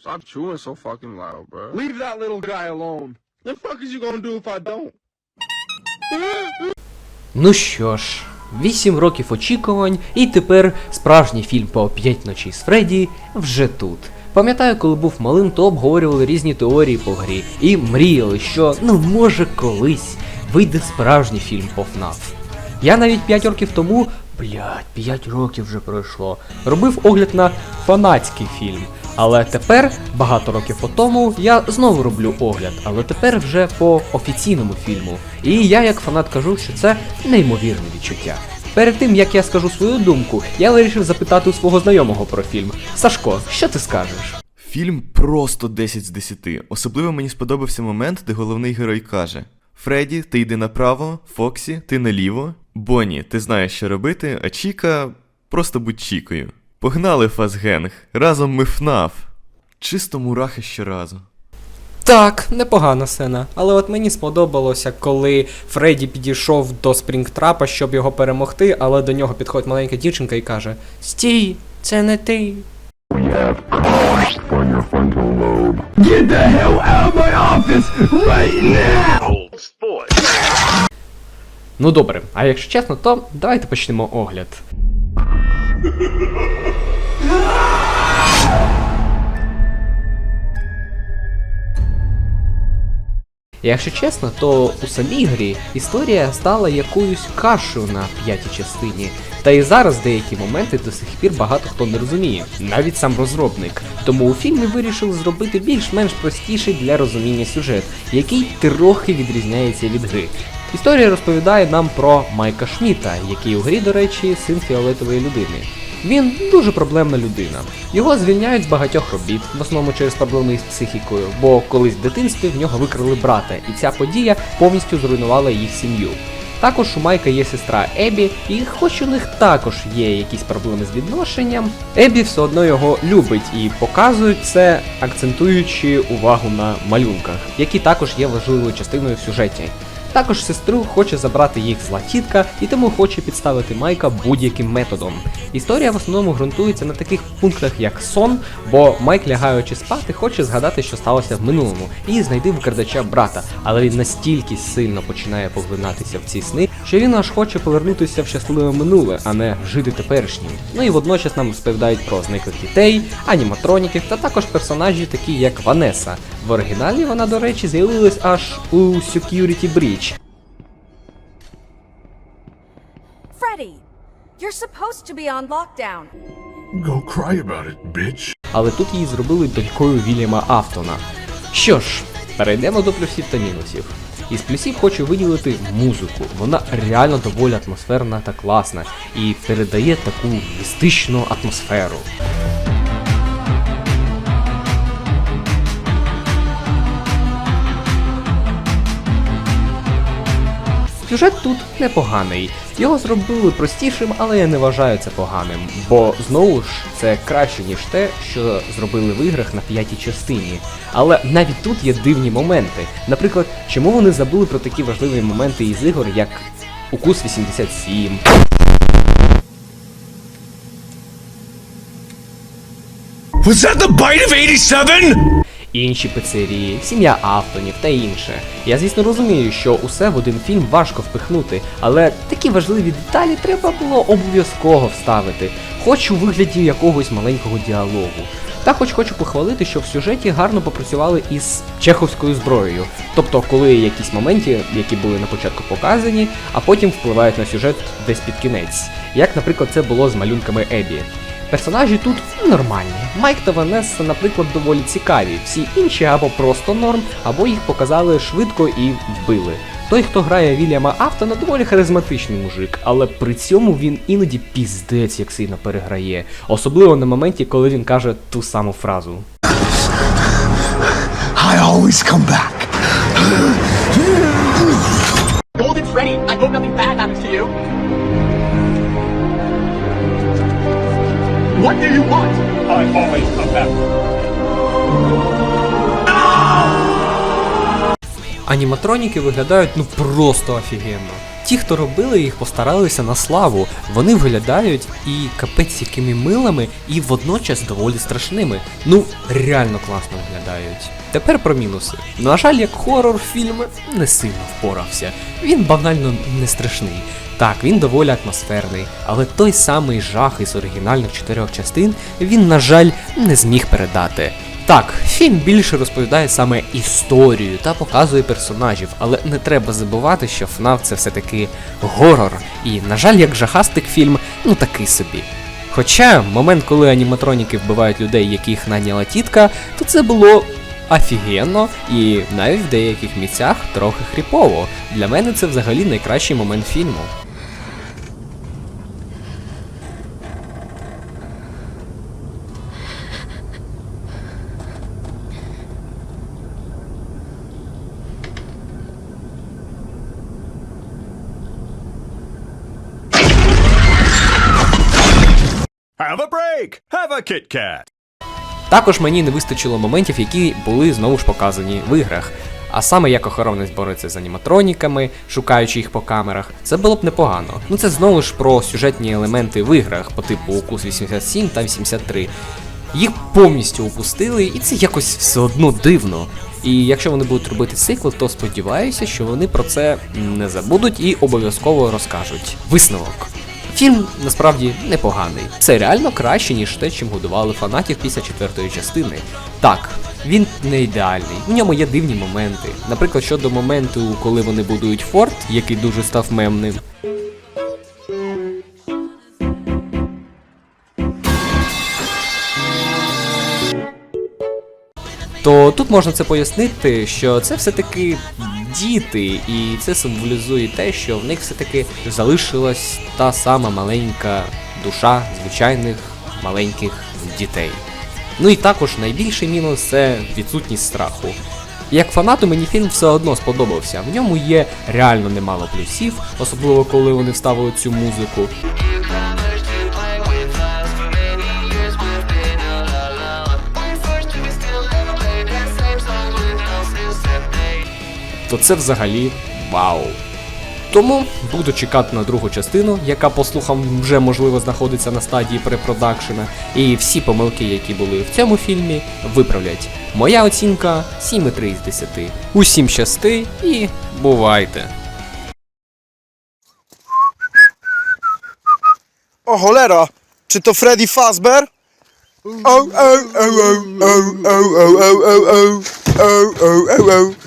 Stop chewing so fucking loud, bro. Leave that little guy alone. The fuck is you gonna do if I don't? Ну що ж, 8 років очікувань, і тепер справжній фільм по 5 ночей з Фредді вже тут. Пам'ятаю, коли був малим, то обговорювали різні теорії по грі і мріяли, що ну може колись вийде справжній фільм по FNAF. Я навіть 5 років тому, блядь, 5 років вже пройшло, робив огляд на фанатський фільм. Але тепер, багато років по тому, я знову роблю огляд, але тепер вже по офіційному фільму. І я як фанат кажу, що це неймовірне відчуття. Перед тим як я скажу свою думку, я вирішив запитати у свого знайомого про фільм. Сашко, що ти скажеш? Фільм просто 10 з 10. Особливо мені сподобався момент, де головний герой каже: Фредді, ти йди направо, Фоксі, ти наліво. Бонні, ти знаєш, що робити, а Чіка просто будь Чікою. Погнали, Фазгенг, разом ми ФНАФ. Чисто мурахи щоразу. Так, непогана сцена. Але от мені сподобалося, коли Фредді підійшов до Спрінгтрапа, щоб його перемогти, але до нього підходить маленька дівчинка і каже: Стій, це не ти. Ну добре, а якщо чесно, то давайте почнемо огляд. Якщо чесно, то у самій грі історія стала якоюсь кашею на п'ятій частині. Та і зараз деякі моменти до сих пір багато хто не розуміє, навіть сам розробник. Тому у фільмі вирішили зробити більш-менш простіший для розуміння сюжет, який трохи відрізняється від гри. Історія розповідає нам про Майка Шміта, який у грі, до речі, син фіолетової людини. Він дуже проблемна людина. Його звільняють з багатьох робіт, в основному через проблеми з психікою, бо колись в дитинстві в нього викрали брата, і ця подія повністю зруйнувала їх сім'ю. Також у Майка є сестра Ебі, і хоч у них також є якісь проблеми з відношенням, Ебі все одно його любить і показують це, акцентуючи увагу на малюнках, які також є важливою частиною в сюжеті. Також сестру хоче забрати їх зла тітка і тому хоче підставити Майка будь-яким методом. Історія в основному ґрунтується на таких пунктах, як сон, бо Майк, лягаючи спати, хоче згадати, що сталося в минулому, і знайти викрадача брата, але він настільки сильно починає поглинатися в ці сни, що він аж хоче повернутися в щасливе минуле, а не жити теперішнім. Ну і водночас нам розповідають про зниклих дітей, аніматроніків та також персонажі, такі як Ванеса. В оригіналі вона, до речі, з'явилась аж у Security Breach. Freddy, you're supposed to be on lockdown. Go cry about it, bitch. але тут її зробили донькою Вільяма Автона. Що ж, перейдемо до плюсів та мінусів. Із плюсів хочу виділити музику. Вона реально доволі атмосферна та класна і передає таку містичну атмосферу. Сюжет тут непоганий. Його зробили простішим, але я не вважаю це поганим. Бо знову ж це краще, ніж те, що зробили в іграх на п'ятій частині. Але навіть тут є дивні моменти. Наприклад, чому вони забули про такі важливі моменти із ігор, як Укус 87, Was that the bite of 87? Інші пицерії, сім'я Автонів та інше. Я звісно розумію, що усе в один фільм важко впихнути, але такі важливі деталі треба було обов'язково вставити, хоч у вигляді якогось маленького діалогу. Та хоч хочу похвалити, що в сюжеті гарно попрацювали із чеховською зброєю. Тобто, коли якісь моменти, які були на початку показані, а потім впливають на сюжет десь під кінець, як, наприклад, це було з малюнками Ебі. Персонажі тут нормальні. Майк та Ванесса, наприклад, доволі цікаві. Всі інші або просто норм, або їх показали швидко і вбили. Той, хто грає Вільяма Автона, доволі харизматичний мужик, але при цьому він іноді піздець як сильно переграє. Особливо на моменті, коли він каже ту саму фразу. I always come back. Golden Freddy, I hope nothing bad happens to you. What do you want? I always come back. Аніматроніки виглядають ну просто офігенно. Ті, хто робили їх, постаралися на славу. Вони виглядають і капець якими милими, і водночас доволі страшними. Ну, реально класно виглядають. Тепер про мінуси. На жаль, як хорор фільм не сильно впорався. Він банально не страшний. Так, він доволі атмосферний, але той самий жах із оригінальних чотирьох частин він, на жаль, не зміг передати. Так, фільм більше розповідає саме історію та показує персонажів, але не треба забувати, що ФНАФ це все-таки горор. І, на жаль, як жахастик фільм, ну такий собі. Хоча момент, коли аніматроніки вбивають людей, яких наняла тітка, то це було офігенно і навіть в деяких місцях трохи хріпово. Для мене це взагалі найкращий момент фільму. Have a break! Have a Kit! Також мені не вистачило моментів, які були знову ж показані в іграх. А саме як охоронець бореться з аніматроніками, шукаючи їх по камерах, це було б непогано. Ну це знову ж про сюжетні елементи в іграх по типу Укус 87 та 83. Їх повністю упустили, і це якось все одно дивно. І якщо вони будуть робити цикл, то сподіваюся, що вони про це не забудуть і обов'язково розкажуть. Висновок. Фільм насправді непоганий. Це реально краще, ніж те, чим годували фанатів після четвертої частини. Так, він не ідеальний, в ньому є дивні моменти. Наприклад, щодо моменту, коли вони будують форт, який дуже став мемним. То тут можна це пояснити, що це все-таки діти, і це символізує те, що в них все-таки залишилась та сама маленька душа звичайних маленьких дітей. Ну і також найбільший мінус це відсутність страху. Як фанату мені фільм все одно сподобався. В ньому є реально немало плюсів, особливо коли вони вставили цю музику. То це взагалі вау. Тому буду чекати на другу частину, яка, по слухам, вже можливо знаходиться на стадії препродакшена, і всі помилки, які були в цьому фільмі, виправлять. Моя оцінка 7,3 з 10. Усім щасти і бувайте! O cholera! Czy to Freddy Fazbear? O, o, o, o, o, o, o, o, o, o, o, o.